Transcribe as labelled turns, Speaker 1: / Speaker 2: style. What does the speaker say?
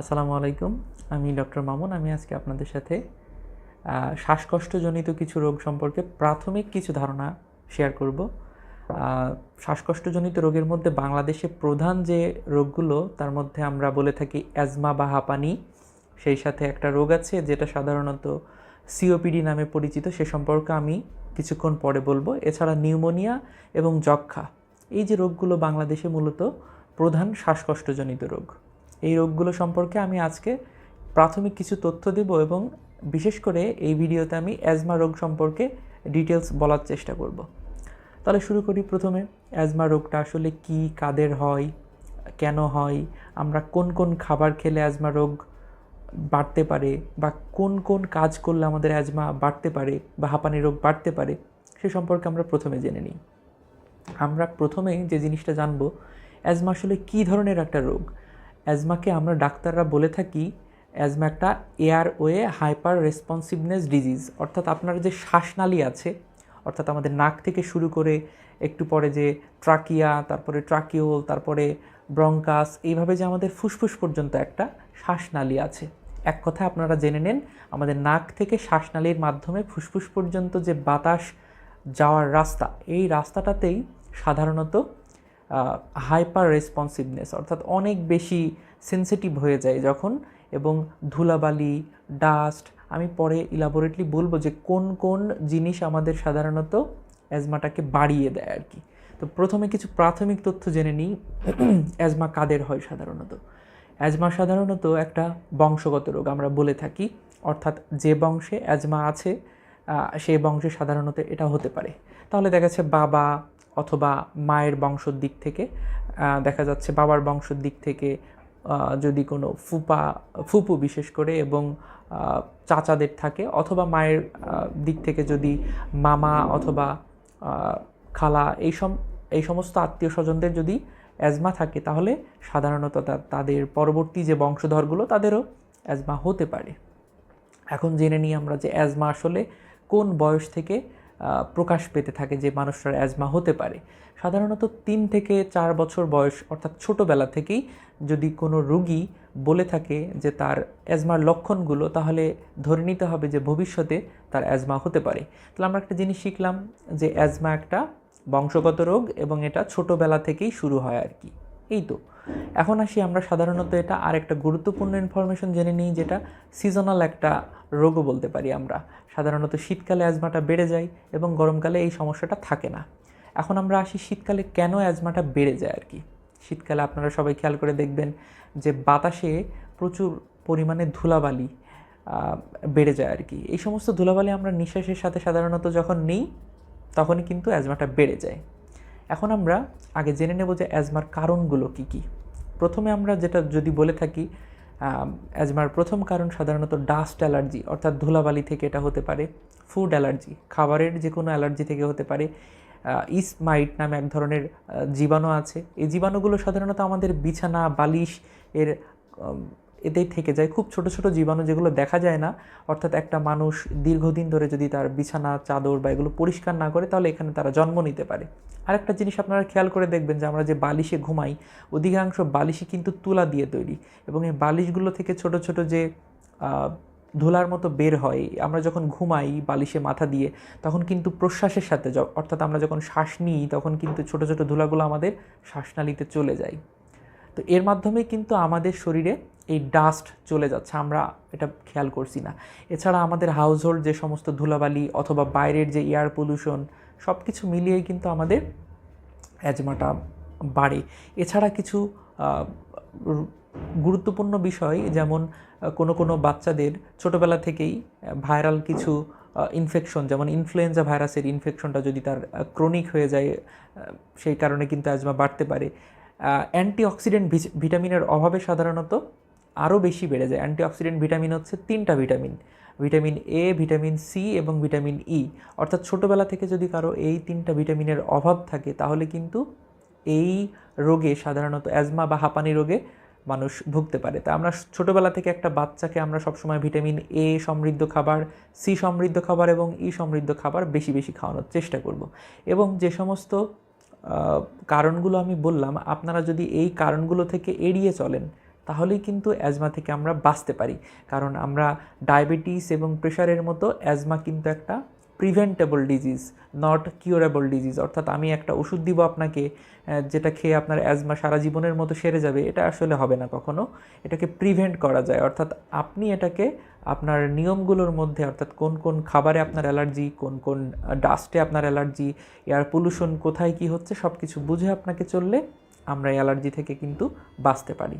Speaker 1: আসসালামু আলাইকুম, আমি ডক্টর মামুন। আমি আজকে আপনাদের সাথে শ্বাসকষ্টজনিত কিছু রোগ সম্পর্কে প্রাথমিক কিছু ধারণা শেয়ার করব। শ্বাসকষ্টজনিত রোগের মধ্যে বাংলাদেশে প্রধান যে রোগগুলো, তার মধ্যে আমরা বলে থাকি অ্যাজমা বা হাঁপানি। সেই সাথে একটা রোগ আছে, যেটা সাধারণত সিওপিডি নামে পরিচিত, সে সম্পর্কে আমি কিছুক্ষণ পরে বলব। এছাড়া নিউমোনিয়া এবং যক্ষা এই যে রোগগুলো বাংলাদেশে মূলত প্রধান শ্বাসকষ্টজনিত রোগ। এই রোগগুলো সম্পর্কে আমি আজকে প্রাথমিক কিছু তথ্য দেব এবং বিশেষ করে এই ভিডিওতে আমি অ্যাজমা রোগ সম্পর্কে ডিটেলস বলার চেষ্টা করব। তাহলে শুরু করি প্রথমে। অ্যাজমা রোগটা আসলে কি, কাদের হয়, কেন হয়, আমরা কোন কোন খাবার খেলে অ্যাজমা রোগ বাড়তে পারে বা কোন কোন কাজ করলে আমাদের অ্যাজমা বাড়তে পারে বা হাঁপানি রোগ বাড়তে পারে, সে সম্পর্কে আমরা প্রথমে জেনে নিই। আমরা প্রথমে যে জিনিসটা জানব, অ্যাজমা আসলে কী ধরনের একটা রোগ? অ্যাজমাকে আমরা ডাক্তাররা বলে থাকি, অ্যাজমা একটা এয়ারওয়ে হাইপার রেসপন্সিভনেস ডিজিজ। অর্থাৎ আপনার যে শ্বাসনালী আছে, অর্থাৎ আমাদের নাক থেকে শুরু করে একটু পরে যে ট্রাকিয়া, তারপরে ট্রাকিওল, তারপরে ব্রঙ্কাস, এইভাবে যে আমাদের ফুসফুস পর্যন্ত একটা শ্বাসনালী আছে। এক কথায় আপনারা জেনে নেন, আমাদের নাক থেকে শ্বাসনালীর মাধ্যমে ফুসফুস পর্যন্ত যে বাতাস যাওয়ার রাস্তা, এই রাস্তাটাতেই সাধারণত হাইপার রেসপন্সিভনেস, অর্থাৎ অনেক বেশি সেন্সিটিভ হয়ে যায় যখন, এবং ধুলাবালি ডাস্ট আমি পরে ইলাবোরেটলি বলব যে কোন কোন জিনিস আমাদের সাধারণত অ্যাজমাটাকে বাড়িয়ে দেয় আর কি। তো প্রথমে কিছু প্রাথমিক তথ্য জেনে নিই অ্যাজমা কাদের হয় সাধারণত? অ্যাজমা সাধারণত একটা বংশগত রোগ আমরা বলে থাকি, অর্থাৎ যে বংশে অ্যাজমা আছে সেই বংশে সাধারণত এটা হতে পারে। তাহলে দেখা যাচ্ছে বাবা অথবা মায়ের বংশর দিক থেকে দেখা যাচ্ছে বাবার বংশের দিক থেকে যদি কোনো ফুপা, ফুপু বিশেষ করে এবং চাচাদের থাকে অথবা মায়ের দিক থেকে যদি মামা অথবা খালা এই সম, এই সমস্ত আত্মীয় স্বজনদের যদি অ্যাজমা থাকে, তাহলে সাধারণত তাদের পরবর্তী যে বংশধরগুলো, তাদেরও অ্যাজমা হতে পারে। এখন জেনে নিই আমরা যে অ্যাজমা আসলে কোন বয়স থেকে প্রকাশ পেতে থাকে যে মানুষটার অ্যাজমা হতে পারে? সাধারণত তিন থেকে চার বছর বয়স, অর্থাৎ ছোটোবেলা থেকেই যদি কোনো রোগী বলে থাকে যে তার অ্যাজমার লক্ষণগুলো, তাহলে ধরে নিতে হবে যে ভবিষ্যতে তার অ্যাজমা হতে পারে। তাহলে আমরা একটা জিনিস শিখলাম যে অ্যাজমা একটা বংশগত রোগ এবং এটা ছোটোবেলা থেকেই শুরু হয় আর কি। এই তো। এখন আসি আমরা সাধারণত এটা আর একটা গুরুত্বপূর্ণ ইনফরমেশন জেনে নিই, যেটা সিজনাল একটা রোগও বলতে পারি আমরা। সাধারণত শীতকালে অ্যাজমাটা বেড়ে যায় এবং গরমকালে এই সমস্যাটা থাকে না। এখন আমরা আসি শীতকালে কেন অ্যাজমাটা বেড়ে যায় আর কি। শীতকালে আপনারা সবাই খেয়াল করে দেখবেন যে বাতাসে প্রচুর পরিমাণে ধুলাবালি বেড়ে যায় আর কি। এই সমস্ত ধুলাবালি আমরা নিঃশ্বাসের সাথে সাধারণত যখন নিই, তখনই কিন্তু অ্যাজমাটা বেড়ে যায়। এখন আমরা আগে জেনে নেব যে অ্যাজমার কারণগুলো কি কি। প্রথমে আমরা যেটা যদি বলে থাকি অ্যাজমার প্রথম কারণ সাধারণত ডাস্ট অ্যালার্জি, অর্থাৎ ধুলাবালি থেকে এটা হতে পারে, ফুড অ্যালার্জি, খাবারের যে কোনো অ্যালার্জি থেকে হতে পারে ইসমাইট নামে এক ধরনের জীবাণু আছে। এই জীবাণুগুলো সাধারণত আমাদের বিছানা, বালিশ, এর এতেই থেকে যায়। খুব ছোট ছোট জীবাণু যেগুলো দেখা যায় না, অর্থাৎ একটা মানুষ দীর্ঘদিন ধরে যদি তার বিছানা, চাদর বা এগুলো পরিষ্কার না করে, তাহলে এখানে তারা জন্ম নিতে পারে। আরেকটা জিনিস আপনারা খেয়াল করে দেখবেন যে আমরা যে বালিশে ঘুমাই, অধিকাংশ বালিশই কিন্তু তুলা দিয়ে তৈরি এবং এই বালিশগুলো থেকে ছোট ছোট যে ধুলার মতো বের হয়, আমরা যখন ঘুমাই বালিশে মাথা দিয়ে, তখন কিন্তু প্রশ্বাসের সাথে অর্থাৎ আমরা যখন শ্বাস নিই, তখন কিন্তু ছোট ছোট ধুলাগুলো আমাদের শ্বাসনালীতে চলে যায়। তো এর মাধ্যমে কিন্তু আমাদের শরীরে এই ডাস্ট চলে যাচ্ছে, আমরা এটা খেয়াল করছি না। এছাড়া আমাদের হাউসহোল্ড যে সমস্ত ধুলাবালি অথবা বাইরের যে এয়ার পলিউশন সব কিছু মিলিয়েই কিন্তু আমাদের অ্যাজমাটা বাড়ে। এছাড়া কিছু গুরুত্বপূর্ণ বিষয়, যেমন কোনো কোনো বাচ্চাদের ছোটোবেলা থেকেই ভাইরাল কিছু ইনফেকশন যেমন ইনফ্লুয়েঞ্জা ভাইরাসের ইনফেকশনটা যদি তার ক্রনিক হয়ে যায় সেই কারণে কিন্তু অ্যাজমা বাড়তে পারে। অ্যান্টিঅক্সিডেন্ট ভিটামিনের অভাবে সাধারণত আরও বেশি বেড়ে যায়। অ্যান্টিঅক্সিডেন্ট ভিটামিন হচ্ছে তিনটা vitamin. Vitamin A vitamin C এবং ভিটামিন ই অর্থাৎ ছোটোবেলা থেকে যদি কারও এই তিনটা ভিটামিনের অভাব থাকে, তাহলে কিন্তু এই রোগে সাধারণত অ্যাজমা বা হাঁপানি রোগে মানুষ ভুগতে পারে। তা আমরা ছোটোবেলা থেকে একটা বাচ্চাকে আমরা সবসময় ভিটামিন এ সমৃদ্ধ খাবার সি সমৃদ্ধ খাবার এবং ই সমৃদ্ধ খাবার বেশি বেশি খাওয়ানোর চেষ্টা করব। এবং যে সমস্ত কারণগুলো আমি বললাম, আপনারা যদি এই কারণগুলো থেকে এড়িয়ে চলেন তাহলেই কিন্তু অ্যাজমা থেকে আমরা বাঁচতে পারি। কারণ আমরা ডায়াবেটিস এবং প্রেশারের মতো অ্যাজমা কিন্তু একটা preventable disease not curable disease অর্থাৎ আমি একটা ওষুধ দিব আপনাকে যেটা খেয়ে আপনার অ্যাজমা সারা জীবনের মতো সেরে যাবে, এটা আসলে হবে না কখনো। এটাকে প্রিভেন্ট করা যায়। অর্থাৎ আপনি এটাকে আপনার নিয়মগুলোর মধ্যে, অর্থাৎ কোন কোন খাবারে আপনার অ্যালার্জি, কোন কোন ডাস্টে আপনার অ্যালার্জি এয়ার পলিউশন কোথায় কি হচ্ছে সব কিছু বুঝে আপনাকে চললে আমরা অ্যালার্জি থেকে কিন্তু বাঁচতে পারি।